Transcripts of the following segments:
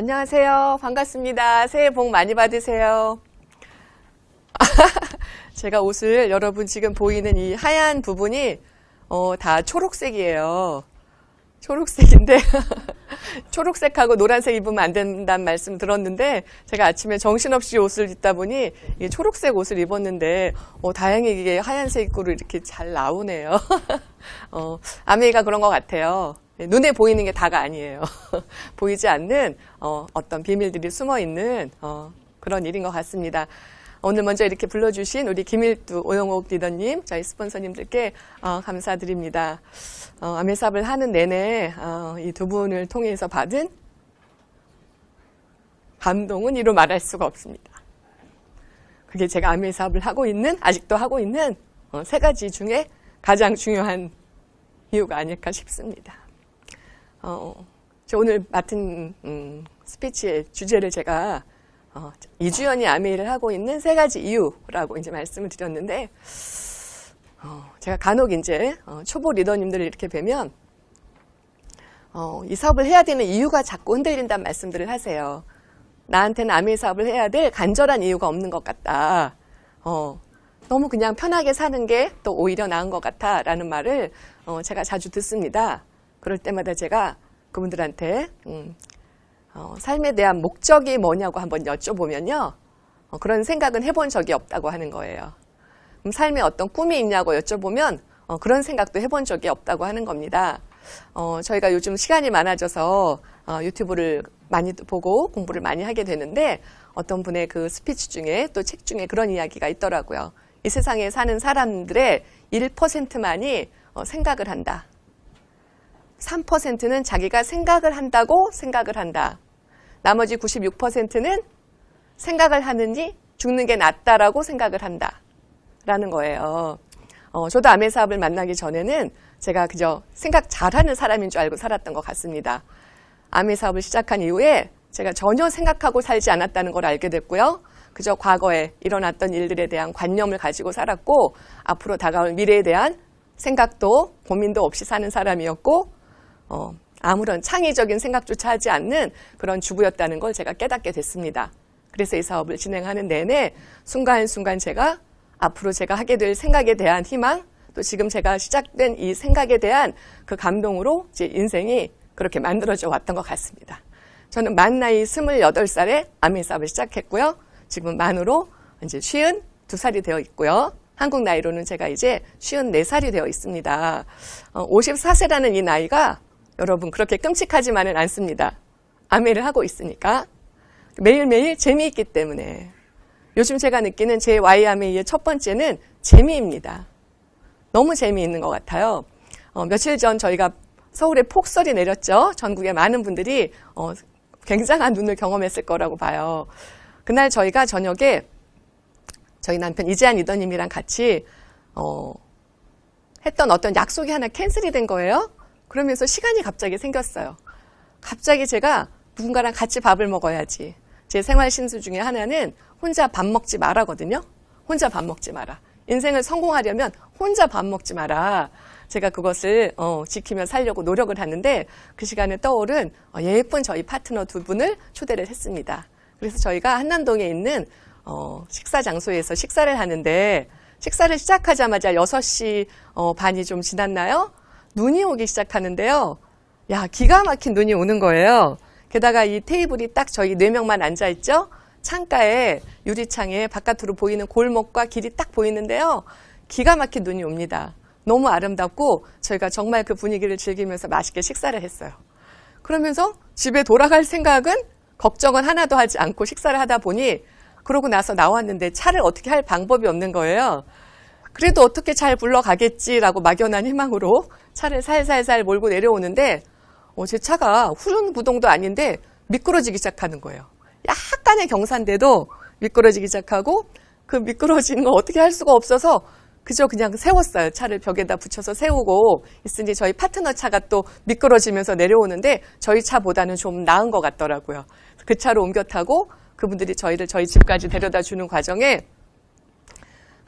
안녕하세요. 반갑습니다. 새해 복 많이 받으세요. 제가 옷을 여러분 지금 보이는 이 하얀 부분이 어, 다 초록색이에요. 초록색인데 초록색하고 노란색 입으면 안 된다는 말씀 들었는데 제가 아침에 정신없이 옷을 입다 보니 이 초록색 옷을 입었는데 어, 다행히 이게 하얀색으로 이렇게 잘 나오네요. 어, 아메이가 그런 것 같아요. 네, 눈에 보이는 게 다가 아니에요. 보이지 않는 어, 떤 비밀들이 숨어 있는 어, 그런 일인 것 같습니다. 오늘 먼저 이렇게 불러주신 우리 김일두 오영옥 리더님, 저희 스폰서님들께 어, 감사드립니다. 어, 아메삽을 하는 내내 어, 이두 분을 통해서 받은 감동은 이루 말할 수가 없습니다. 그게 제가 아메삽을 하고 있는, 아직도 하고 있는 어, 세 가지 중에 가장 중요한 이유가 아닐까 싶습니다. 어, 저 오늘 맡은 음, 스피치의 주제를 제가 어, 이주연이 아메이를 하고 있는 세 가지 이유라고 이제 말씀을 드렸는데 어, 제가 간혹 이제 어, 초보 리더님들을 이렇게 뵈면 어, 이 사업을 해야 되는 이유가 자꾸 흔들린다는 말씀들을 하세요. 나한테는 아메이 사업을 해야 될 간절한 이유가 없는 것 같다. 어, 너무 그냥 편하게 사는 게 또 오히려 나은 것 같아라는 말을 어, 제가 자주 듣습니다. 그럴 때마다 제가 그분들한테 음, 어, 삶에 대한 목적이 뭐냐고 한번 여쭤보면요. 어, 그런 생각은 해본 적이 없다고 하는 거예요. 그럼 삶에 어떤 꿈이 있냐고 여쭤보면 어, 그런 생각도 해본 적이 없다고 하는 겁니다. 어, 저희가 요즘 시간이 많아져서 어, 유튜브를 많이 보고 공부를 많이 하게 되는데 어떤 분의 그 스피치 중에 또 책 중에 그런 이야기가 있더라고요. 이 세상에 사는 사람들의 1%만이 어, 생각을 한다. 3%는 자기가 생각을 한다고 생각을 한다. 나머지 96%는 생각을 하느니 죽는 게 낫다라고 생각을 한다. 라는 거예요. 어, 저도 아메 사업을 만나기 전에는 제가 그저 생각 잘하는 사람인 줄 알고 살았던 것 같습니다. 아메 사업을 시작한 이후에 제가 전혀 생각하고 살지 않았다는 걸 알게 됐고요. 그저 과거에 일어났던 일들에 대한 관념을 가지고 살았고 앞으로 다가올 미래에 대한 생각도 고민도 없이 사는 사람이었고 어, 아무런 창의적인 생각조차 하지 않는 그런 주부였다는 걸 제가 깨닫게 됐습니다. 그래서 이 사업을 진행하는 내내 순간순간 제가 앞으로 제가 하게 될 생각에 대한 희망, 또 지금 제가 시작된 이 생각에 대한 그 감동으로 제 인생이 그렇게 만들어져 왔던 것 같습니다. 저는 만 나이 28살에 아메 사업을 시작했고요. 지금 만으로 이제 쉬운 두 살이 되어 있고요. 한국 나이로는 제가 이제 쉬운 네 살이 되어 있습니다. 어, 54세라는 이 나이가 여러분 그렇게 끔찍하지만은 않습니다. 아메를 하고 있으니까 매일매일 재미있기 때문에 요즘 제가 느끼는 제 와이아메이의 첫 번째는 재미입니다. 너무 재미있는 것 같아요. 어, 며칠 전 저희가 서울에 폭설이 내렸죠. 전국의 많은 분들이 어, 굉장한 눈을 경험했을 거라고 봐요. 그날 저희가 저녁에 저희 남편 이재한 리더님이랑 같이 어, 했던 어떤 약속이 하나 캔슬이 된 거예요. 그러면서 시간이 갑자기 생겼어요. 갑자기 제가 누군가랑 같이 밥을 먹어야지. 제 생활 신수 중에 하나는 혼자 밥 먹지 마라거든요. 혼자 밥 먹지 마라. 인생을 성공하려면 혼자 밥 먹지 마라. 제가 그것을 어, 지키며 살려고 노력을 하는데 그 시간에 떠오른 어, 예쁜 저희 파트너 두 분을 초대를 했습니다. 그래서 저희가 한남동에 있는 어, 식사 장소에서 식사를 하는데 식사를 시작하자마자 6시 어, 반이 좀 지났나요? 눈이 오기 시작하는데요. 야, 기가 막힌 눈이 오는 거예요. 게다가 이 테이블이 딱 저희 네 명만 앉아 있죠. 창가에 유리창에 바깥으로 보이는 골목과 길이 딱 보이는데요. 기가 막힌 눈이 옵니다. 너무 아름답고 저희가 정말 그 분위기를 즐기면서 맛있게 식사를 했어요. 그러면서 집에 돌아갈 생각은 걱정은 하나도 하지 않고 식사를 하다 보니 그러고 나서 나왔는데 차를 어떻게 할 방법이 없는 거예요. 그래도 어떻게 잘 불러가겠지라고 막연한 희망으로 차를 살살살 몰고 내려오는데 어, 제 차가 후륜 구동도 아닌데 미끄러지기 시작하는 거예요. 약간의 경사인데도 미끄러지기 시작하고 그 미끄러지는 거 어떻게 할 수가 없어서 그저 그냥 세웠어요. 차를 벽에다 붙여서 세우고 있으니 저희 파트너 차가 또 미끄러지면서 내려오는데 저희 차보다는 좀 나은 것 같더라고요. 그 차로 옮겨 타고 그분들이 저희를 저희 집까지 데려다 주는 과정에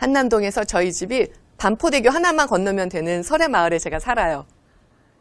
한남동에서 저희 집이 반포대교 하나만 건너면 되는 설의 마을에 제가 살아요.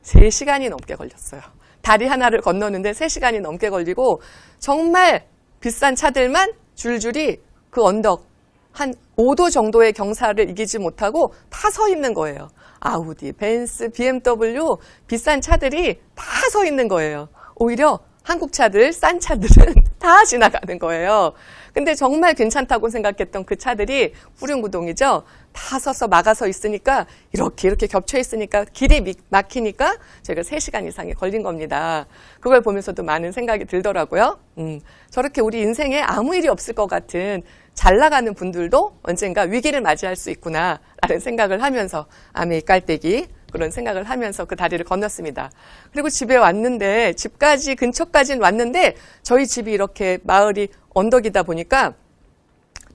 3시간이 넘게 걸렸어요. 다리 하나를 건너는데 3시간이 넘게 걸리고 정말 비싼 차들만 줄줄이 그 언덕 한 5도 정도의 경사를 이기지 못하고 다 서 있는 거예요. 아우디, 벤츠, BMW 비싼 차들이 다 서 있는 거예요. 오히려 한국 차들, 싼 차들은 다 지나가는 거예요. 근데 정말 괜찮다고 생각했던 그 차들이 후륜구동이죠. 다 서서 막아서 있으니까 이렇게 이렇게 겹쳐 있으니까 길이 미- 막히니까 제가 3시간 이상이 걸린 겁니다. 그걸 보면서도 많은 생각이 들더라고요. 음, 저렇게 우리 인생에 아무 일이 없을 것 같은 잘 나가는 분들도 언젠가 위기를 맞이할 수 있구나라는 생각을 하면서 아메이 깔때기 그런 생각을 하면서 그 다리를 건넜습니다. 그리고 집에 왔는데 집까지 근처까지는 왔는데 저희 집이 이렇게 마을이 언덕이다 보니까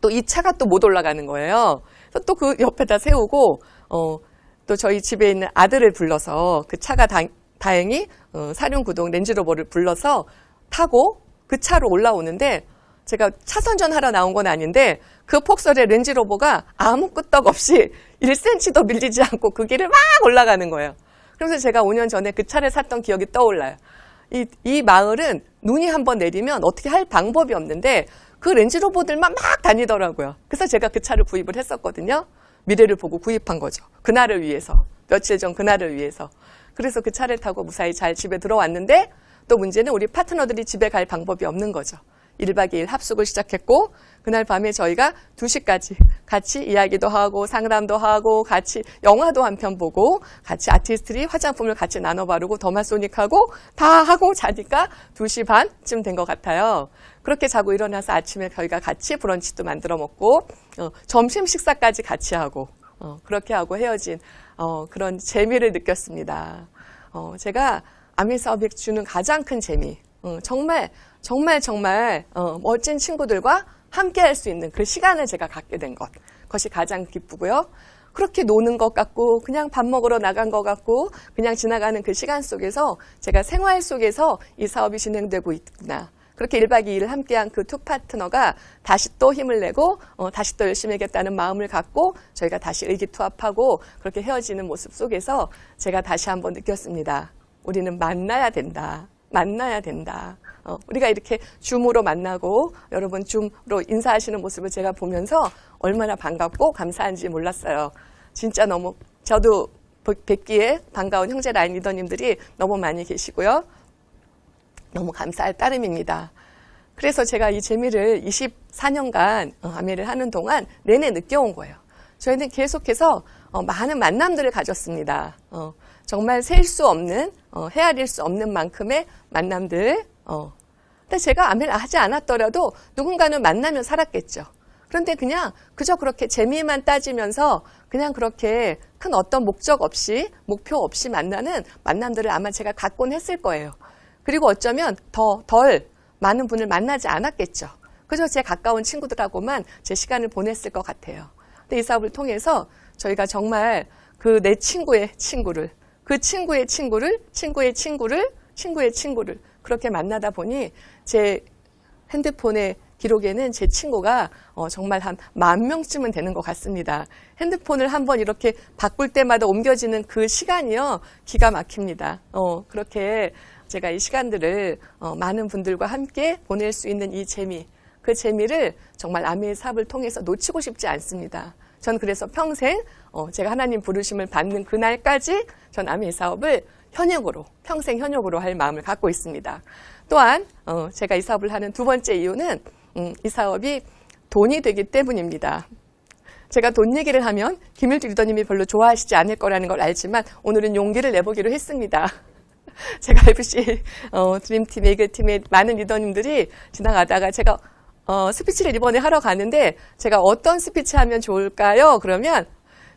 또 이 차가 또 못 올라가는 거예요. 그래서 또 그 옆에다 세우고 어, 또 저희 집에 있는 아들을 불러서 그 차가 다, 다행히 어, 사륜구동 렌즈로버를 불러서 타고 그 차로 올라오는데 제가 차선전 하러 나온 건 아닌데 그 폭설에 렌즈로버가 아무 끄떡 없이 1cm도 밀리지 않고 그 길을 막 올라가는 거예요. 그래서 제가 5년 전에 그 차를 샀던 기억이 떠올라요. 이, 이 마을은 눈이 한번 내리면 어떻게 할 방법이 없는데 그 렌즈로버들만 막 다니더라고요. 그래서 제가 그 차를 구입을 했었거든요. 미래를 보고 구입한 거죠. 그날을 위해서. 며칠 전 그날을 위해서. 그래서 그 차를 타고 무사히 잘 집에 들어왔는데 또 문제는 우리 파트너들이 집에 갈 방법이 없는 거죠. 1박 2일 합숙을 시작했고 그날 밤에 저희가 2시까지 같이 이야기도 하고 상담도 하고 같이 영화도 한 편 보고 같이 아티스트리 화장품을 같이 나눠 바르고 더마소닉하고 다 하고 자니까 2시 반쯤 된 것 같아요. 그렇게 자고 일어나서 아침에 저희가 같이 브런치도 만들어 먹고 어, 점심 식사까지 같이 하고 어, 그렇게 하고 헤어진 어, 그런 재미를 느꼈습니다. 어, 제가 아미 사업이 주는 가장 큰 재미, 어, 정말 정말 정말 어, 멋진 친구들과 함께 할 수 있는 그 시간을 제가 갖게 된 것, 그것이 가장 기쁘고요. 그렇게 노는 것 같고 그냥 밥 먹으러 나간 것 같고 그냥 지나가는 그 시간 속에서 제가 생활 속에서 이 사업이 진행되고 있구나. 그렇게 1박 2일 함께한 그 투 파트너가 다시 또 힘을 내고 어, 다시 또 열심히 하겠다는 마음을 갖고 저희가 다시 의기투합하고 그렇게 헤어지는 모습 속에서 제가 다시 한번 느꼈습니다. 우리는 만나야 된다. 만나야 된다. 어, 우리가 이렇게 줌으로 만나고 여러분 줌으로 인사하시는 모습을 제가 보면서 얼마나 반갑고 감사한지 몰랐어요. 진짜 너무 저도 뵙기에 반가운 형제 라인 리더님들이 너무 많이 계시고요. 너무 감사할 따름입니다. 그래서 제가 이 재미를 24년간 아메를 하는 동안 내내 느껴온 거예요. 저희는 계속해서 어, 많은 만남들을 가졌습니다. 어, 정말 셀 수 없는, 어, 헤아릴 수 없는 만큼의 만남들. 어. 근데 제가 아메를 하지 않았더라도 누군가는 만나면 살았겠죠. 그런데 그냥 그저 그렇게 재미만 따지면서 그냥 그렇게 큰 어떤 목적 없이, 목표 없이 만나는 만남들을 아마 제가 갖곤 했을 거예요. 그리고 어쩌면 더, 덜 많은 분을 만나지 않았겠죠. 그저 제 가까운 친구들하고만 제 시간을 보냈을 것 같아요. 근데 이 사업을 통해서 저희가 정말 그 내 친구의 친구를, 그 친구의 친구를, 친구의 친구를, 친구의 친구를 그렇게 만나다 보니 제 핸드폰의 기록에는 제 친구가 어, 정말 한 만 명쯤은 되는 것 같습니다. 핸드폰을 한번 이렇게 바꿀 때마다 옮겨지는 그 시간이요. 기가 막힙니다. 어, 그렇게 제가 이 시간들을 어, 많은 분들과 함께 보낼 수 있는 이 재미, 그 재미를 정말 아미의 사업을 통해서 놓치고 싶지 않습니다. 전 그래서 평생 어, 제가 하나님 부르심을 받는 그날까지 전 아미의 사업을 현역으로, 평생 현역으로 할 마음을 갖고 있습니다. 또한 어, 제가 이 사업을 하는 두 번째 이유는 음, 이 사업이 돈이 되기 때문입니다. 제가 돈 얘기를 하면 김일주 리더님이 별로 좋아하시지 않을 거라는 걸 알지만 오늘은 용기를 내보기로 했습니다. 제가 FC 어, 드림팀, 에이글팀의 많은 리더님들이 지나가다가 제가 어, 스피치를 이번에 하러 가는데 제가 어떤 스피치 하면 좋을까요? 그러면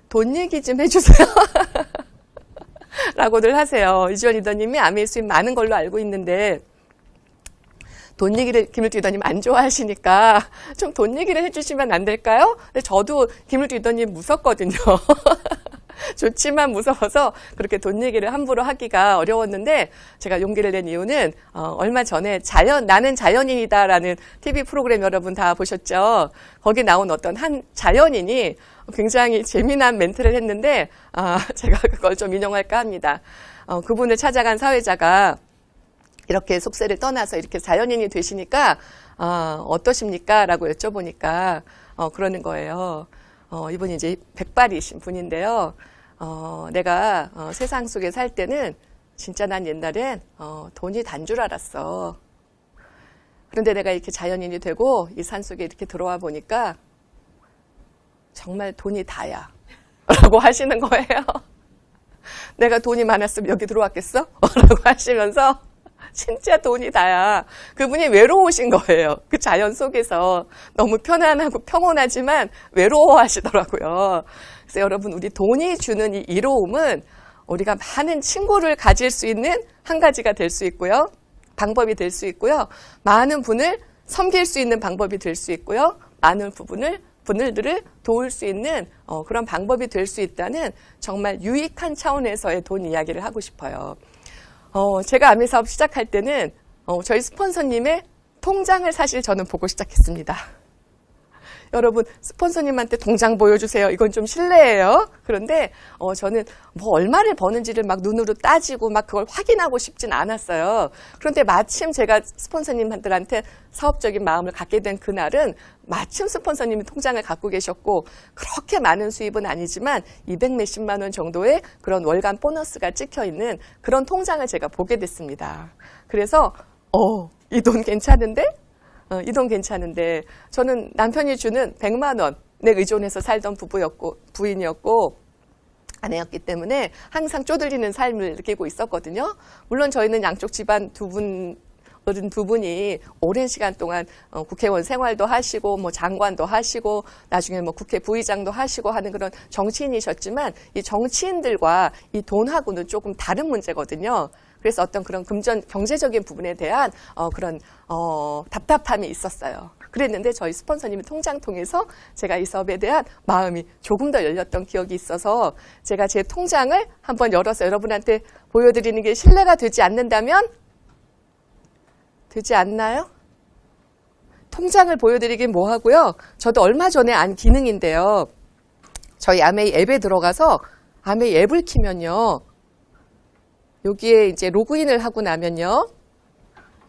돈 얘기 좀 해주세요. 라고들 하세요. 이주원 리더님이 아메 수입 많은 걸로 알고 있는데 돈 얘기를 김일주 리더님 안 좋아하시니까 좀 돈 얘기를 해주시면 안 될까요? 근데 저도 김일주 리더님 무섭거든요. 좋지만 무서워서 그렇게 돈 얘기를 함부로 하기가 어려웠는데 제가 용기를 낸 이유는 어, 얼마 전에 자연 나는 자연인이다라는 TV 프로그램 여러분 다 보셨죠? 거기 나온 어떤 한 자연인이 굉장히 재미난 멘트를 했는데 아, 제가 그걸 좀 인용할까 합니다. 어, 그분을 찾아간 사회자가 이렇게 속세를 떠나서 이렇게 자연인이 되시니까 아, 어떠십니까? 라고 여쭤보니까 어, 그러는 거예요. 어, 이분이 이제 백발이신 분인데요. 어, 내가 어, 세상 속에 살 때는 진짜 난 옛날엔 어, 돈이 단 줄 알았어. 그런데 내가 이렇게 자연인이 되고 이 산 속에 이렇게 들어와 보니까 정말 돈이 다야. 라고 하시는 거예요. 내가 돈이 많았으면 여기 들어왔겠어? 라고 하시면서 진짜 돈이 다야. 그분이 외로우신 거예요. 그 자연 속에서 너무 편안하고 평온하지만 외로워하시더라고요. 그래서 여러분 우리 돈이 주는 이 이로움은 우리가 많은 친구를 가질 수 있는 한 가지가 될 수 있고요. 방법이 될 수 있고요. 많은 분을 섬길 수 있는 방법이 될 수 있고요. 많은 부분을 분들을 도울 수 있는 어, 그런 방법이 될 수 있다는 정말 유익한 차원에서의 돈 이야기를 하고 싶어요. 어, 제가 아미 사업 시작할 때는 어, 저희 스폰서님의 통장을 사실 저는 보고 시작했습니다. 여러분 스폰서님한테 통장 보여주세요. 이건 좀 실례예요. 그런데 어, 저는 뭐 얼마를 버는지를 막 눈으로 따지고 막 그걸 확인하고 싶진 않았어요. 그런데 마침 제가 스폰서님들한테 사업적인 마음을 갖게 된 그날은 마침 스폰서님이 통장을 갖고 계셨고 그렇게 많은 수입은 아니지만 200 몇십만 원 정도의 그런 월간 보너스가 찍혀 있는 그런 통장을 제가 보게 됐습니다. 그래서 어, 이 돈 괜찮은데? 어, 이돈 괜찮은데 저는 남편이 주는 100만 원에 의존해서 살던 부부였고 부인이었고 아내였기 때문에 항상 쪼들리는 삶을 느끼고 있었거든요. 물론 저희는 양쪽 집안 두 분, 어른 두 분이 오랜 시간 동안 어, 국회의원 생활도 하시고 뭐 장관도 하시고 나중에 뭐 국회 부의장도 하시고 하는 그런 정치인이셨지만 이 정치인들과 이 돈하고는 조금 다른 문제거든요. 그래서 어떤 그런 금전 경제적인 부분에 대한 어, 그런 어, 답답함이 있었어요. 그랬는데 저희 스폰서님의 통장 통해서 제가 이 사업에 대한 마음이 조금 더 열렸던 기억이 있어서 제가 제 통장을 한번 열어서 여러분한테 보여드리는 게 신뢰가 되지 않는다면 되지 않나요? 통장을 보여드리긴 뭐 하고요. 저도 얼마 전에 안 기능인데요. 저희 아메이 앱에 들어가서 아메이 앱을 키면요. 여기에 이제 로그인을 하고 나면요.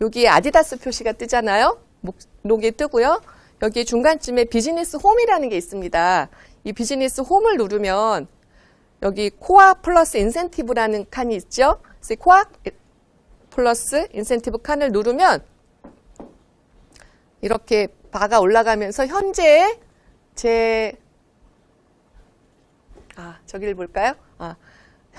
여기에 아디다스 표시가 뜨잖아요. 목록이 뜨고요. 여기 중간쯤에 비즈니스 홈이라는 게 있습니다. 이 비즈니스 홈을 누르면 여기 코아 플러스 인센티브라는 칸이 있죠. 코아 플러스 인센티브 칸을 누르면 이렇게 바가 올라가면서 현재 제 아, 저기를 볼까요? 아,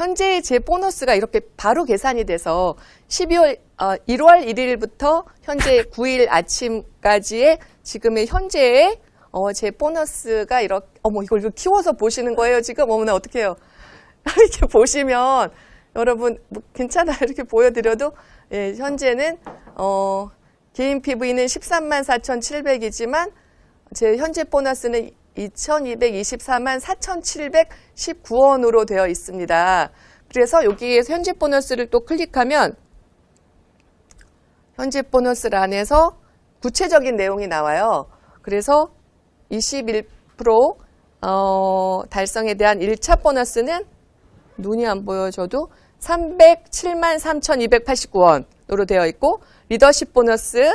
현재 제 보너스가 이렇게 바로 계산이 돼서 12월 어, 1월 1일부터 현재 9일 아침까지의 지금의 현재의 어, 제 보너스가 이렇게 어머 이걸 키워서 보시는 거예요 지금? 어머나 어떡해요? 이렇게 보시면 여러분 뭐 괜찮아요? 이렇게 보여드려도? 예, 현재는 어, 개인 PV는 13만 4,700이지만 제 현재 보너스는 2,224만 4,719원으로 되어 있습니다. 그래서 여기에 현재 보너스를 또 클릭하면 현재 보너스란에서 구체적인 내용이 나와요. 그래서 21% 어, 달성에 대한 1차 보너스는 눈이 안 보여줘도 307만 3,289원으로 되어 있고 리더십 보너스는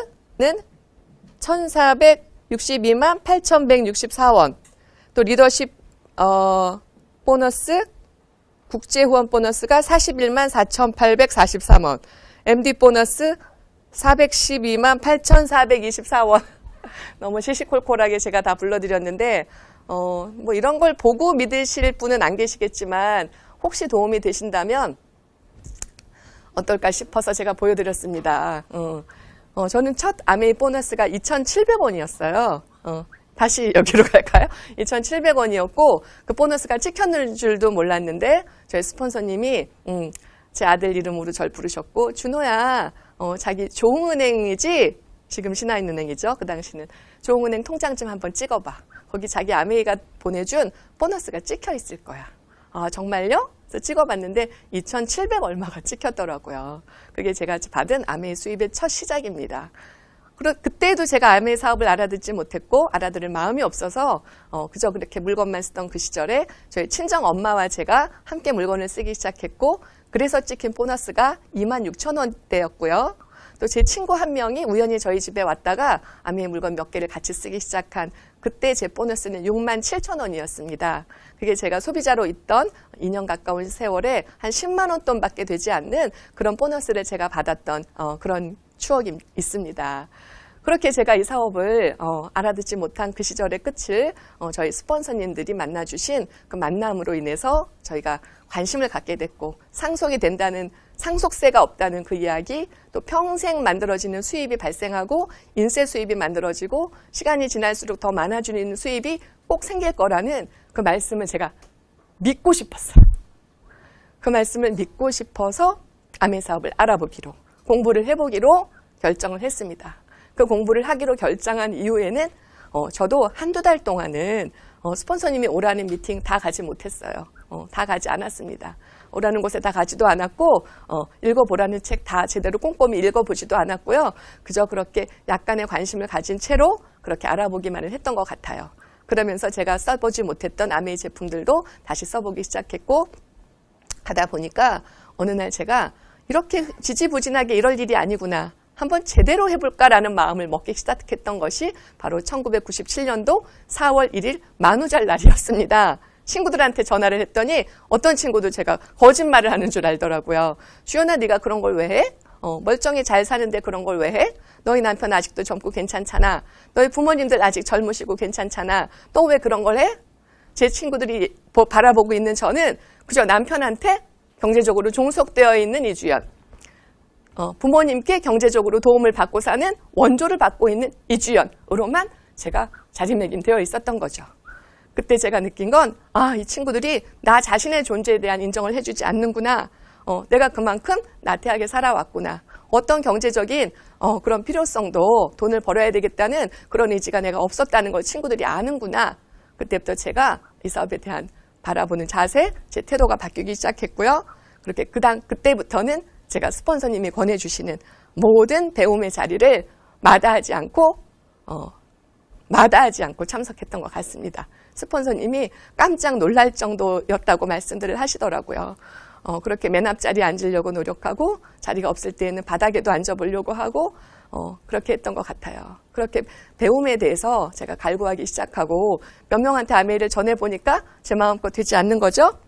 1,462만 8,164원. 또 리더십 어, 보너스 국제 후원 보너스가 41만 4,843원. MD 보너스 412만 8,424원. 너무 시시콜콜하게 제가 다 불러드렸는데 어, 뭐 이런 걸 보고 믿으실 분은 안 계시겠지만 혹시 도움이 되신다면 어떨까 싶어서 제가 보여드렸습니다. 어, 어, 저는 첫 아메이 보너스가 2,700원이었어요. 어, 다시 여기로 갈까요? 2,700원이었고 그 보너스가 찍혔는 줄도 몰랐는데 저희 스폰서님이 음, 제 아들 이름으로 절 부르셨고 준호야 어, 자기 조흥은행이지 지금 신한은행이죠. 그 당시는 조흥은행 통장 좀 한번 찍어봐. 거기 자기 아메이가 보내준 보너스가 찍혀 있을 거야. 아 정말요? 그래서 찍어봤는데 2,700 얼마가 찍혔더라고요. 그게 제가 받은 아메이 수입의 첫 시작입니다. 그러, 그때도 제가 아메이 사업을 알아듣지 못했고 알아들을 마음이 없어서 어, 그저 그렇게 물건만 쓰던 그 시절에 저희 친정 엄마와 제가 함께 물건을 쓰기 시작했고 그래서 찍힌 보너스가 2만 6천 원대였고요. 또 제 친구 한 명이 우연히 저희 집에 왔다가 아미의 물건 몇 개를 같이 쓰기 시작한 그때 제 보너스는 6만 7천 원이었습니다. 그게 제가 소비자로 있던 2년 가까운 세월에 한 10만 원 돈밖에 되지 않는 그런 보너스를 제가 받았던 어, 그런 추억이 있습니다. 그렇게 제가 이 사업을 어, 알아듣지 못한 그 시절의 끝을 어, 저희 스폰서님들이 만나주신 그 만남으로 인해서 저희가 관심을 갖게 됐고 상속이 된다는 상속세가 없다는 그 이야기 또 평생 만들어지는 수입이 발생하고 인세 수입이 만들어지고 시간이 지날수록 더 많아지는 수입이 꼭 생길 거라는 그 말씀을 제가 믿고 싶었어요. 그 말씀을 믿고 싶어서 아메 사업을 알아보기로 공부를 해보기로 결정을 했습니다. 그 공부를 하기로 결정한 이후에는 어, 저도 한두 달 동안은 어, 스폰서님이 오라는 미팅 다 가지 못했어요. 어, 다 가지 않았습니다. 오라는 곳에 다 가지도 않았고 어, 읽어보라는 책 다 제대로 꼼꼼히 읽어보지도 않았고요. 그저 그렇게 약간의 관심을 가진 채로 그렇게 알아보기만을 했던 것 같아요. 그러면서 제가 써보지 못했던 아메이 제품들도 다시 써보기 시작했고 하다 보니까 어느 날 제가 이렇게 지지부진하게 이럴 일이 아니구나. 한번 제대로 해볼까라는 마음을 먹기 시작했던 것이 바로 1997년도 4월 1일 만우절 날이었습니다. 친구들한테 전화를 했더니 어떤 친구도 제가 거짓말을 하는 줄 알더라고요. 주연아 네가 그런 걸 왜 해? 어, 멀쩡히 잘 사는데 그런 걸 왜 해? 너희 남편 아직도 젊고 괜찮잖아. 너희 부모님들 아직 젊으시고 괜찮잖아. 또 왜 그런 걸 해? 제 친구들이 보- 바라보고 있는 저는 그저 남편한테 경제적으로 종속되어 있는 이주연. 어, 부모님께 경제적으로 도움을 받고 사는 원조를 받고 있는 이주연으로만 제가 자리매김되어 있었던 거죠. 그때 제가 느낀 건, 아, 이 친구들이 나 자신의 존재에 대한 인정을 해주지 않는구나. 어, 내가 그만큼 나태하게 살아왔구나. 어떤 경제적인 어, 그런 필요성도 돈을 벌어야 되겠다는 그런 의지가 내가 없었다는 걸 친구들이 아는구나. 그때부터 제가 이 사업에 대한 바라보는 자세, 제 태도가 바뀌기 시작했고요. 그렇게 그당 그때부터는 제가 스폰서님이 권해주시는 모든 배움의 자리를 마다하지 않고 어, 마다하지 않고 참석했던 것 같습니다. 스폰서님이 깜짝 놀랄 정도였다고 말씀들을 하시더라고요. 어, 그렇게 맨 앞자리에 앉으려고 노력하고 자리가 없을 때에는 바닥에도 앉아보려고 하고 어, 그렇게 했던 것 같아요. 그렇게 배움에 대해서 제가 갈구하기 시작하고 몇 명한테 아메이를 전해보니까 제 마음껏 되지 않는 거죠.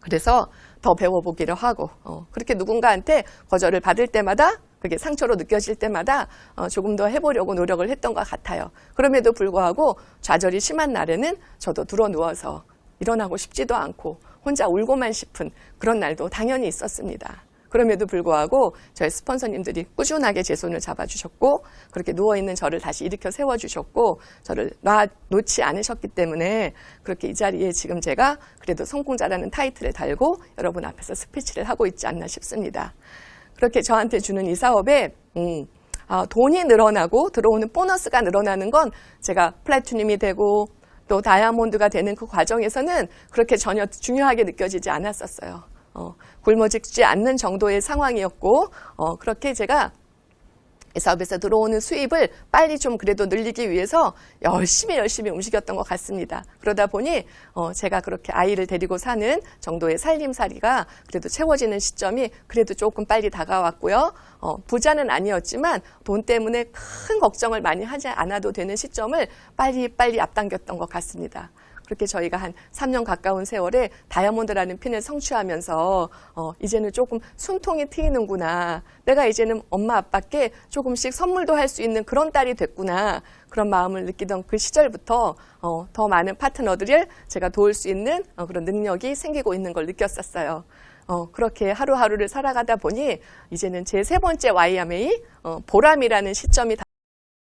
그래서 더 배워보기로 하고 어, 그렇게 누군가한테 거절을 받을 때마다 그게 상처로 느껴질 때마다 어, 조금 더 해보려고 노력을 했던 것 같아요. 그럼에도 불구하고 좌절이 심한 날에는 저도 들어 누워서 일어나고 싶지도 않고 혼자 울고만 싶은 그런 날도 당연히 있었습니다. 그럼에도 불구하고 저희 스폰서님들이 꾸준하게 제 손을 잡아주셨고 그렇게 누워있는 저를 다시 일으켜 세워주셨고 저를 놔 놓지 않으셨기 때문에 그렇게 이 자리에 지금 제가 그래도 성공자라는 타이틀을 달고 여러분 앞에서 스피치를 하고 있지 않나 싶습니다. 그렇게 저한테 주는 이 사업에 음, 아, 돈이 늘어나고 들어오는 보너스가 늘어나는 건 제가 플래티늄이 되고 또 다이아몬드가 되는 그 과정에서는 그렇게 전혀 중요하게 느껴지지 않았었어요. 어, 굶어 죽지 않는 정도의 상황이었고 어, 그렇게 제가 이 사업에서 들어오는 수입을 빨리 좀 그래도 늘리기 위해서 열심히 열심히 움직였던 것 같습니다. 그러다 보니 어, 제가 그렇게 아이를 데리고 사는 정도의 살림살이가 그래도 채워지는 시점이 그래도 조금 빨리 다가왔고요. 어, 부자는 아니었지만 돈 때문에 큰 걱정을 많이 하지 않아도 되는 시점을 빨리 빨리 앞당겼던 것 같습니다. 그렇게 저희가 한 3년 가까운 세월에 다이아몬드라는 핀을 성취하면서 어, 이제는 조금 숨통이 트이는구나. 내가 이제는 엄마 아빠께 조금씩 선물도 할 수 있는 그런 딸이 됐구나. 그런 마음을 느끼던 그 시절부터 어, 더 많은 파트너들을 제가 도울 수 있는 어, 그런 능력이 생기고 있는 걸 느꼈었어요. 어, 그렇게 하루하루를 살아가다 보니 이제는 제 세 번째 YMA 어, 보람이라는 시점이